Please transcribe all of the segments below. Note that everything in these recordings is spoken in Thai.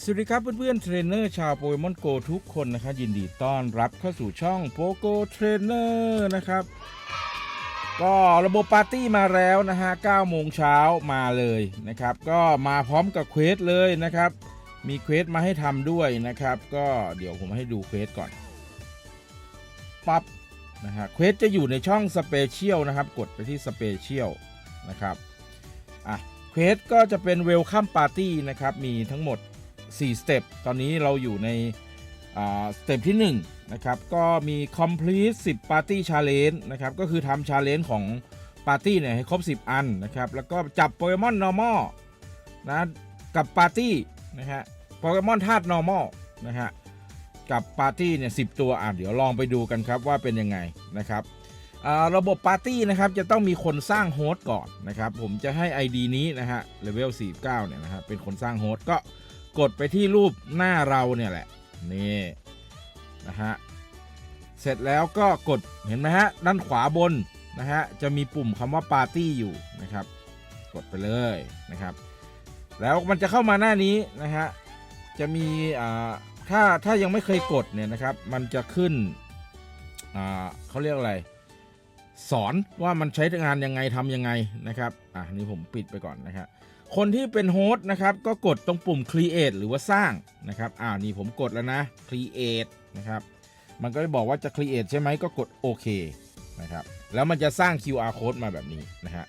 สวัสดีครับเพื่อนๆเทรนเนอร์ชาวโปเกมอนโกทุกคนนะครับยินดีต้อนรับเข้าสู่ช่องโปโกเทรนเนอร์นะครับ ก็ระบบปาร์ตี้มาแล้วนะฮะ9โมงเช้ามาเลยนะครับ ก็มาพร้อมกับเควสเลยนะครับ มีเควสมาให้ทำด้วยนะครับ ก็เดี๋ยวผมให้ดูเควสก่อนปั๊บนะฮะเควสจะอยู่ในช่องสเปเชียลนะครับ กดไปที่สเปเชียลนะครับอะเควสก็จะเป็นเวลคัมปาร์ตี้นะครับ มีทั้งหมด 4สเต็ปตอนนี้เราอยู่ในสเต็ปที่1นะครับก็มี complete 10 party challenge นะครับก็คือทำ challenge ของปาร์ตี้เนี่ยให้ครบ 10 อันนะครับแล้วก็จับโปเกมอน normal นะกับปาร์ตี้นะฮะโปเกมอนธาตุ normal นะฮะกับปาร์ตี้เนี่ยสิตัวอะเดี๋ยวลองไปดูกันครับว่าเป็นยังไงนะครับระบบปาร์ตี้นะครับจะต้องมีคนสร้างโฮสต์ก่อนนะครับผมจะให้ ID นี้นะฮะเลเวล49เนี่ยนะฮะเป็นคนสร้างโฮสต์ก็ กดไปที่รูปหน้าเราเนี่ยแหละนี่นะฮะเสร็จแล้วก็กดเห็นไหมฮะด้านขวาบนนะฮะจะมีปุ่มคำว่าปาร์ตี้อยู่นะครับ กดไปเลยนะครับ แล้วมันจะเข้ามาหน้านี้นะฮะจะมีอ่าถ้าถ้ายังไม่เคยกดเนี่ยนะครับ มันจะขึ้นอ่าเขาเรียกอะไร สอนว่ามันใช้งานยังไงทำยังไงนะครับอะนี่ผมปิดไปก่อนนะครับ คนที่เป็นโฮสต์นะครับก็กดตรงปุ่ม create หรือว่าสร้างนะครับอ่าวนี่ผมกดแล้วนะ create นะครับมันก็จะบอกว่าจะ create ใช่ไหมก็กดโอเคนะครับแล้วมันจะสร้าง QR code มาแบบนี้นะฮะ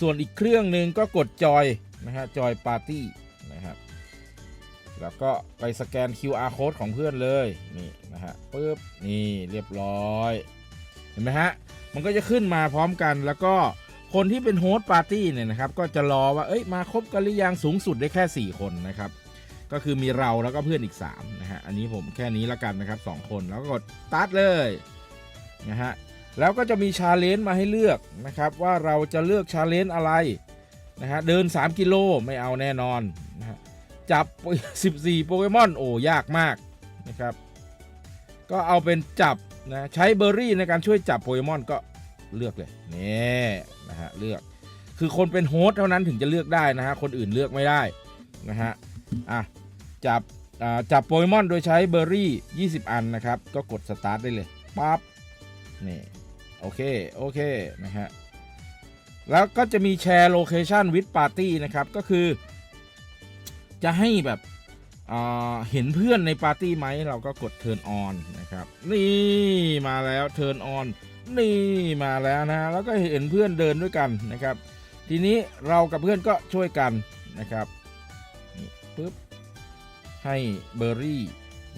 ส่วนอีกเครื่องหนึ่งก็กดจอยนะฮะจอยปาร์ตี้นะครับแล้วก็ไปสแกน QR code ของเพื่อนเลยนี่นะฮะปึ๊บนี่เรียบร้อย เห็นไหมฮะมันก็จะขึ้นมาพร้อมกันแล้วก็ คนที่เป็นโฮสต์ปาร์ตี้เนี่ยนะครับก็จะรอว่าเอ้ยมาครบกันหรือยังสูงสุดได้แค่ 4 คนนะครับก็คือมีเราแล้วก็เพื่อนอีก3นะฮะอันนี้ผมแค่นี้ละกันนะครับ 2 คนแล้วก็กดตัดเลยนะฮะแล้วก็จะมีชาเลนจ์มาให้เลือกนะครับว่าเราจะเลือกชาเลนจ์อะไรนะฮะเดิน 3 กิโลไม่เอาแน่นอนนะฮะจับ 14 โปเกมอนโอ้ยากมากนะครับก็เอาเป็นจับนะใช้เบอร์รี่ในการช่วยจับโปเกมอนก็ เลือกเลยนี่นะฮะเลือกคือคนเป็นโฮสเท่านั้นถึงจะเลือกได้นะฮะคนอื่นเลือกไม่ได้นะฮะอะจับอ่าจับโปเกมอนโดยใช้เบอร์รี่ 20 อันนะครับ ก็กดสตาร์ทได้เลยปั๊บนี่โอเค โอเค นะฮะ แล้วก็จะมีแชร์โลเคชันวิดปาร์ตี้นะครับ ก็คือ จะให้แบบอ่าเห็นเพื่อนในปาร์ตี้ไหม เราก็กด Turn on นะครับ นี่มาแล้ว Turn on นี่มาแล้วนะแล้วก็เห็นเพื่อนเดินด้วยกันนะครับ ทีนี้เรากับเพื่อนก็ช่วยกันนะครับนี่ปึ๊บให้เบอร์รี่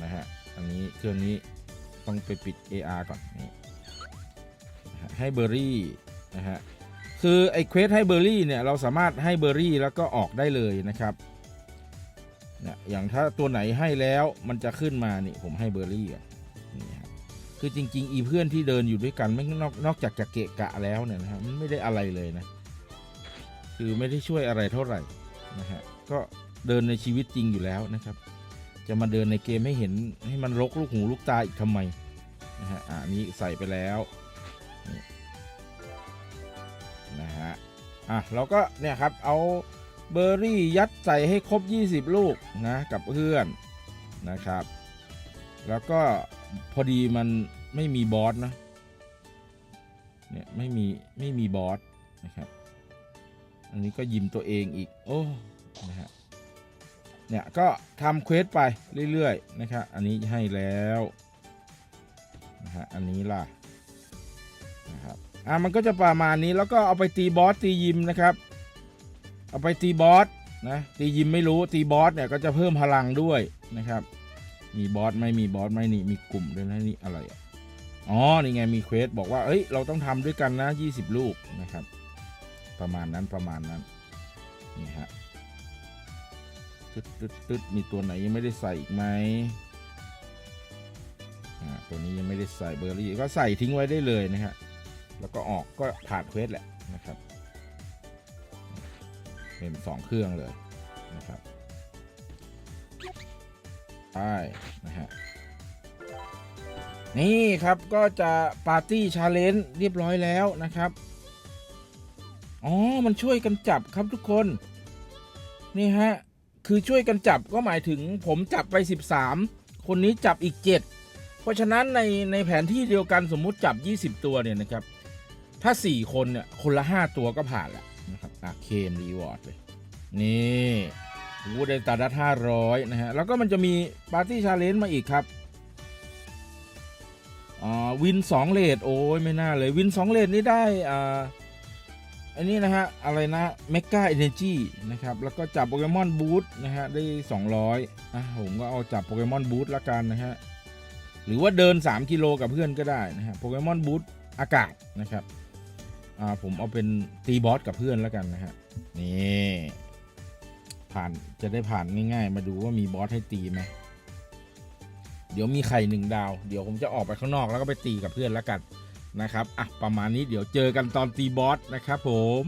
นะฮะอันนี้เครื่องนี้ต้องไปปิด AR ก่อนนี่นให้เบอร์รี่นะฮะคือไอ้เควสให้เบอร์รี่เนี่ยเราสามารถให้เบอร์รี่แล้วก็ออกได้เลยนะครับเนี่ยอย่างถ้าตัวไหนให้แล้วมันจะขึ้นมานี่ผมให้เบอร์รี่อะ คือจริง ๆ อีเพื่อนที่เดินอยู่ด้วยกันไม่นอกนอกจากจะเกะกะแล้วเนี่ยนะครับมันไม่ได้อะไรเลยนะ คือไม่ได้ช่วยอะไรเท่าไหร่นะฮะก็เดินในชีวิตจริงอยู่แล้วนะครับ จะมาเดินในเกมให้เห็นให้มันรกลูกหูลูกตาอีกทำไมนะฮะอ่านี้ใส่ไปแล้วนี่นะฮะอะเราก็เนี่ยครับเอาเบอร์รี่ยัดใส่ให้ครบ 20 ลูกนะกับเพื่อนนะครับ แล้วก็ พอดีมันไม่มีบอสนะเนี่ยไม่มีไม่มีบอสนะครับอันนี้ก็ยิมตัวเองอีก โอ้นะฮะเนี่ยก็ทำเควสไปเรื่อยๆนะครับอันนี้ให้แล้วนะฮะอันนี้ล่ะนะครับอะมันก็จะประมาณนี้แล้วก็เอาไปตีบอสตียิมนะครับ เอาไปตีบอสนะตียิมไม่รู้ตีบอสเนี่ยก็จะเพิ่มพลังด้วยนะครับ มีบอสไหม่มีบอสไหม่นี่มีกลุ่มด้วยนะนี่อะไรอ๋อนี่ไงมีเควสบอกว่าเอ้ยเราต้องทำด้วยกันนะ 20 ลูกนะครับ ประมาณนั้นประมาณนั้นนี่ฮะตึ๊ดตึ๊ดตึ๊ดมีตัวไหนยังไม่ได้ใส่อีกไหมอ่าตัวนี้ยังไม่ได้ใส่เบอร์รี่ก็ใส่ทิ้งไว้ได้เลยนะฮะแล้วก็ออกก็ผ่านเควสแหละนะครับเป็นสองเครื่องเลยนะครับ ไปนะฮะนี่ครับก็จะปาร์ตี้ชาเลนจ์เรียบร้อยแล้วนะครับ อ๋อ มันช่วยกันจับครับทุกคน นี่ฮะ คือช่วยกันจับก็หมายถึงผมจับไป 13 คนนี้จับอีก 7 เพราะฉะนั้นในในแผนที่เดียวกันสมมุติจับ 20 ตัวเนี่ยนะครับ ถ้า 4 คนเนี่ยคนละ 5 ตัวก็ผ่านแล้วนะครับอะเคมรีวอร์ดเลย นี่ โอ้ได้ตาดัดห้าร้อยนะฮะ แล้วก็มันจะมีปาร์ตี้ชาเลนจ์มาอีกครับอ่าวิน2เลทโอ้ยไม่น่าเลย วิน2เลทนี่ได้อ่าอันนี้นะฮะ อะไรนะเมกาเอเนจีนะครับ แล้วก็จับโปเกมอนบูทนะฮะ ได้ 200อะผมก็เอาจับโปเกมอนบูทละกันนะฮะ หรือว่าเดิน 3 กิโลกับเพื่อนก็ได้นะฮะโปเกมอนบูทอากาศนะครับอ่าผมเอาเป็นตีบอสกับเพื่อนล้วกันนะฮะ นี่ ผ่านจะได้ผ่านง่าย ๆ มาดูว่ามีบอสให้ตีไหมเดี๋ยวมีไข่หนึ่งดาว เดี๋ยวผมจะออกไปข้างนอกแล้วก็ไปตีกับเพื่อนแล้วกันนะครับอะประมาณนี้เดี๋ยวเจอกันตอนตีบอสนะครับผม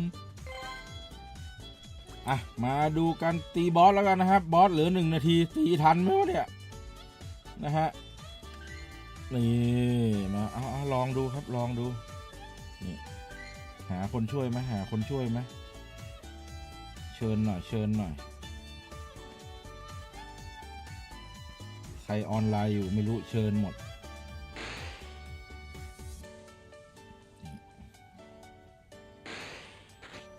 อะมาดูกันตีบอสแล้วกันนะครับบอสเหลือหนึ่งนาทีตีทันไหมวะเนี่ยนะฮะนี่มาเอาเอาลองดูครับลองดูนี่หาคนช่วยไหมหาคนช่วยไหมเชิญหน่อยเชิญหน่อย ครออนไลน์อยู่ไม่รู้เชิญหมด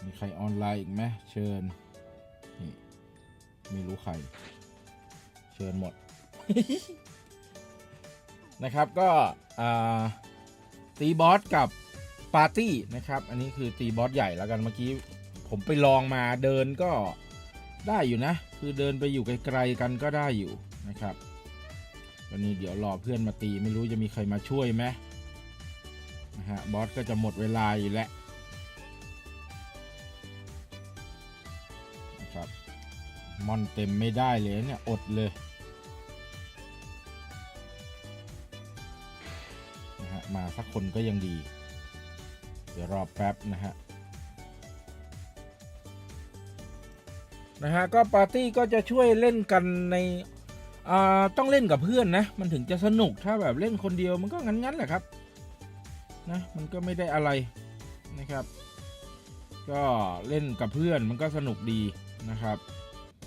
มีใครออนไลน์อีกไหมเชิญนี่ไม่รู้ใคร เชิญหมด นะครับก็อ่าตีบอสกับปาร์ตี้นะครับ อันนี้คือตีบอสใหญ่แล้วกันเมื่อกี้ ผมไปลองมาเดินก็ได้อยู่นะ คือเดินไปอยู่ไกลๆกันก็ได้อยู่นะครับ วันนี้เดี๋ยวรอเพื่อนมาตีไม่รู้จะมีใครมาช่วยไหมนะฮะบอสก็จะหมดเวลาอยู่แล้วนะครับมอนเต็มไม่ได้เลยเนี่ยอดเลยนะฮะมาสักคนก็ยังดี เดี๋ยวรอแป๊บนะฮะนะฮะก็ปาร์ตี้ก็จะช่วยเล่นกันใน ต้องเล่นกับเพื่อนนะ มันถึงจะสนุกถ้าแบบเล่นคนเดียวมันก็งั้นๆแหละครับนะมันก็ไม่ได้อะไรนะครับ ก็เล่นกับเพื่อนมันก็สนุกดีนะครับ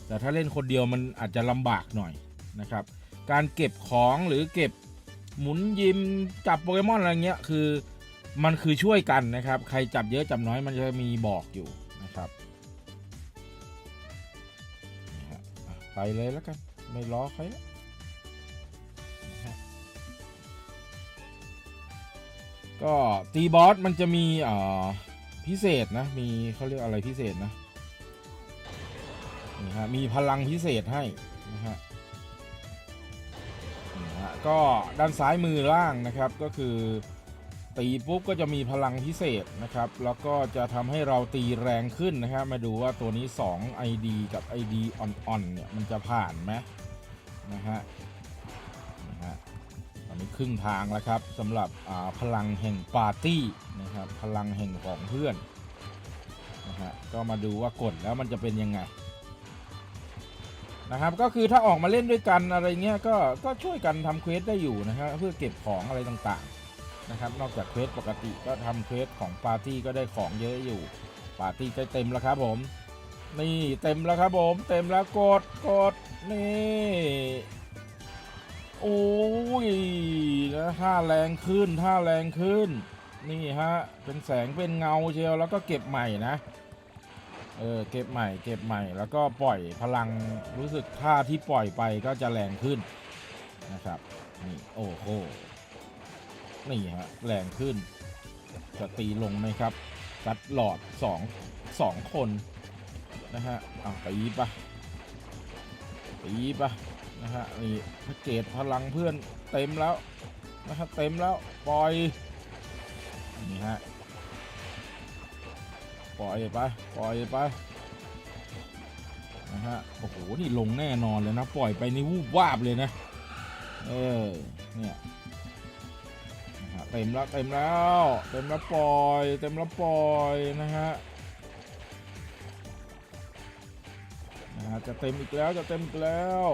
แต่ถ้าเล่นคนเดียวมันอาจจะลำบากหน่อยนะครับ การเก็บของหรือเก็บหมุนยิมจับโปเกมอนอะไรเงี้ยคือมันคือช่วยกันนะครับ ใครจับเยอะจับน้อยมันจะมีบอกอยู่นะครับ ไปเลยแล้วกัน ไม่ล้อใครนะฮะก็ตีบอสมันจะมีเอ่อพิเศษนะ มีเขาเรียกอะไรพิเศษนะนี่ฮะมีพลังพิเศษให้นะฮะนี่ฮะก็ด้านซ้ายมือล่างนะครับก็คือ ตีปุ๊บก็จะมีพลังพิเศษนะครับ แล้วก็จะทำให้เราตีแรงขึ้นนะครับ มาดูว่าตัวนี้ 2 ID กับ ID อ่อนๆเนี่ยมันจะผ่านไหมนะฮะนะฮะตอนนี้ครึ่งทางแล้วครับสำหรับพลังแห่งปาร์ตี้นะครับ พลังแห่งของเพื่อนนะฮะก็มาดูว่ากดแล้วมันจะเป็นยังไงนะครับก็คือถ้าออกมาเล่นด้วยกันอะไรเงี้ยก็ก็ช่วยกันทำเควสได้อยู่นะฮะเพื่อเก็บของอะไรต่างๆ นะครับ นอกจากเควสปกติก็ทำเควสของปาร์ตี้ก็ได้ของเยอะอยู่ ปาร์ตี้ใกล้เต็มแล้วครับผม นี่เต็มแล้วครับผม เต็มแล้วกดกดนี่โอ้ยนะท่าแรงขึ้นท่าแรงขึ้น นี่ฮะเป็นแสงเป็นเงาเชียวแล้วก็เก็บใหม่นะเออเก็บใหม่เก็บใหม่แล้วก็ปล่อยพลังรู้สึกท่าที่ปล่อยไปก็จะแรงขึ้นนะครับนี่โอ้โห นี่ฮะแรงขึ้น จะตีลงไหมครับกัดหลอดสองสองคนนะฮะอะตีปะตีปะนะฮะนี่พ็กเกจพลังเพื่อนเต็มแล้วนะฮะเต็มแล้วปล่อยนี่ฮะปล่อยไปปล่อยไปนะฮะโอ้โหนี่ลงแน่นอนเลยนะ ปล่อยไปนี่วูบวาบเลยนะ เออเนี่ย เต็มแล้วเต็มแล้ว เต็มแล้วปล่อย เต็มแล้วปล่อยนะฮะนะฮะจะเต็มอีกแล้วจะเต็มอีกแล้ว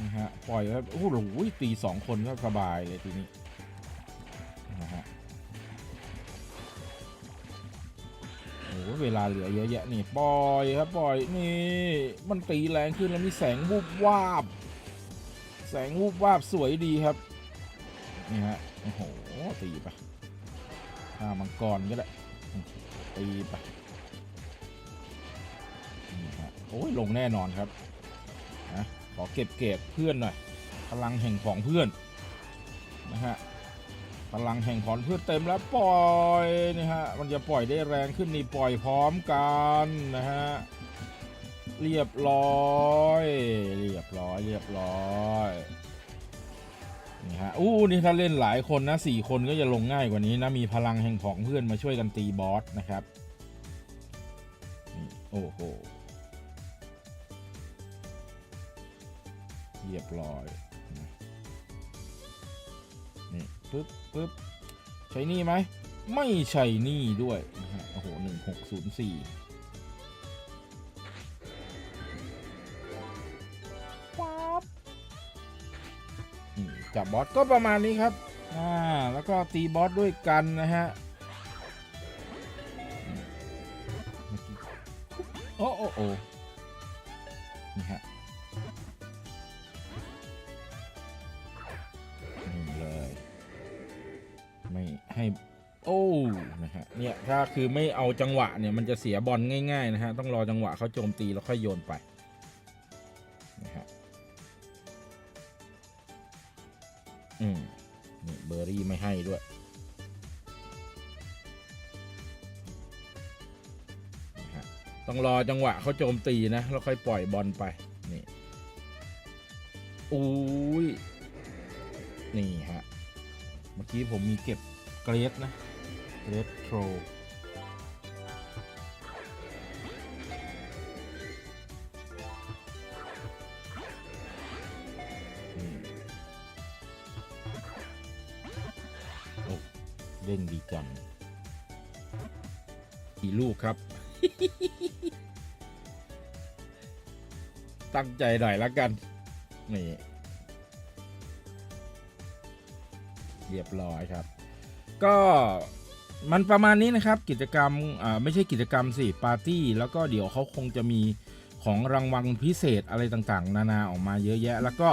นะฮะปล่อยแล้วโอ้โหตีสองคนก็สบายเลยทีนี้นะฮะโอ้โหเวเวลาเหลือเยอะแยะนี่ปล่อยครับปล่อยนี่มันตีแรงขึ้นแล้วมีแสงวูบวาบ แสงวูบวาบสวยดีครับนี่ฮะ โอ้โหตีไปข้ามังกรก็ได้ตีไปนี่ฮะโอ้ยลงแน่นอนครับนะขอเก็บเก็บเพื่อนหน่อยพลังแห่งของเพื่อนนะฮะพลังแห่งขอนเพื่อนเต็มแล้วปล่อยนี่ฮะมันจะปล่อยได้แรงขึ้นนี่ปล่อยพร้อมกันนะฮะเรียบร้อย เรียบร้อยเรียบร้อย ฮะอู้นี่ถ้าเล่นหลายคนนะสี่คนก็จะลงง่ายกว่านี้นะ มีพลังแห่งของเพื่อนมาช่วยกันตีบอสนะครับนี่โอ้โหเรียบร้อยนี่ปึ๊บปึ๊บใช้นี่ไหม ไม่ใช่นี่ด้วยนะฮะโอ้โหหนึ่งหกศูนย์สี่ จับบอสก็ประมาณนี้ครับอ่าแล้วก็ตีบอสด้วยกันนะฮะโอ้โอ้โอ้นี่ฮะนี่เลย ไม่ให้โอ้นะฮะเนี่ยถ้าคือไม่เอาจังหวะเนี่ยมันจะเสียบอลง่ายๆนะฮะต้องรอจังหวะเขาโจมตีแล้วค่อยโยนไป ต้องรอจังหวะเขาโจมตีนะแล้วค่อยปล่อยบอลไปนี่อุ้ยนี่ฮะเมื่อกี้ผมมีเก็บเกรดนะเกรดโทรเด้งดีจังกี่ลูกครับ ตั้งใจหน่อยละกัน นี่ เรียบร้อยครับ ก็มันประมาณนี้นะครับ กิจกรรมอ่าไม่ใช่กิจกรรมสิปาร์ตี้ แล้วก็เดี๋ยวเขาคงจะมีของรางวัลพิเศษอะไรต่างๆ นานาออกมาเยอะแยะ แล้วก็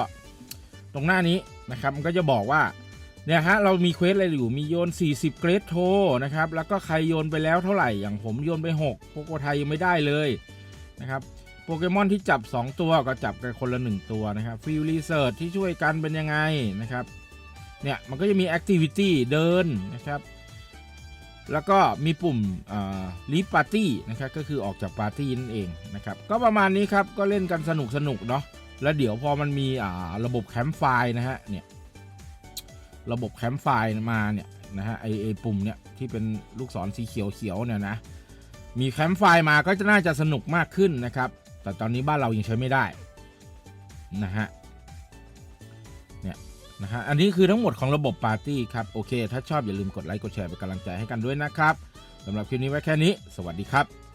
ตรงหน้านี้นะครับ มันก็จะบอกว่า เนี่ยฮะเรามีเควสอะไรอยู่มีโยน 40 เกรดโทนะครับแล้วก็ใครโยนไปแล้วเท่าไหร่อย่างผมโยนไป 6 โปโกไทยยังไม่ได้เลยนะครับโปเกมอนที่จับ 2 ตัวก็จับกันคนละ 1 ตัวนะครับฟิลรีเสิร์ชที่ช่วยกันเป็นยังไงนะครับเนี่ยมันก็จะมี Activity เดินนะครับแล้วก็มีปุ่มลีฟปาร์ตี้นะครับก็คือออกจากปาร์ตี้นั่นเองนะครับก็ประมาณนี้ครับก็เล่นกันสนุกสนุกเนาะแล้วเดี๋ยวพอมันมีอ่าระบบแคมป์ไฟนะฮะเนี่ย ระบบแคมป์ไฟล์มาเนี่ยนะฮะไอไอปุ่มเนี่ยที่เป็นลูกศรสีเขียวเขียวเนี่ยนะมีแคมป์ไฟล์มาก็จะน่าจะสนุกมากขึ้นนะครับ แต่ตอนนี้บ้านเรายังใช้ไม่ได้นะฮะเนี่ยนะฮะอันนี้คือทั้งหมดของระบบปาร์ตี้ครับโอเค ถ้าชอบอย่าลืมกดไลค์กดแชร์เป็นกำลังใจให้กันด้วยนะครับสำหรับคลิปนี้ไว้แค่นี้ สวัสดีครับ